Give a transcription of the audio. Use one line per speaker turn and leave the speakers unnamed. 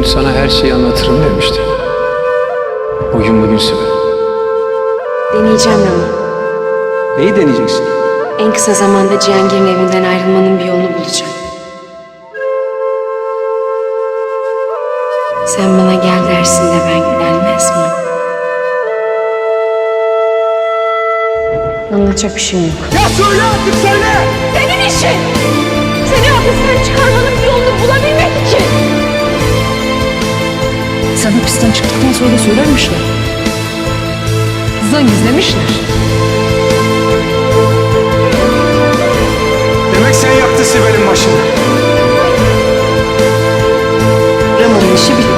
gün sana her şeyi anlatırım demiştim. Bugün bugün Sibel.
Deneyeceğim Ramo.
Neyi deneyeceksin?
En kısa zamanda Cihangir'in evinden ayrılmanın bir yolunu bulacağım. Sen bana gel dersin de ben gelmez miyim? Anlatacak bir şeyim yok.
Ya söyle artık söyle!
Senin işin! Sen hapisten çıktıktan sonra da söylermişler. Kızdan gizlemişler.
Demek sen yaktın Sibel'in başını.
Ramo'nun işi bitti.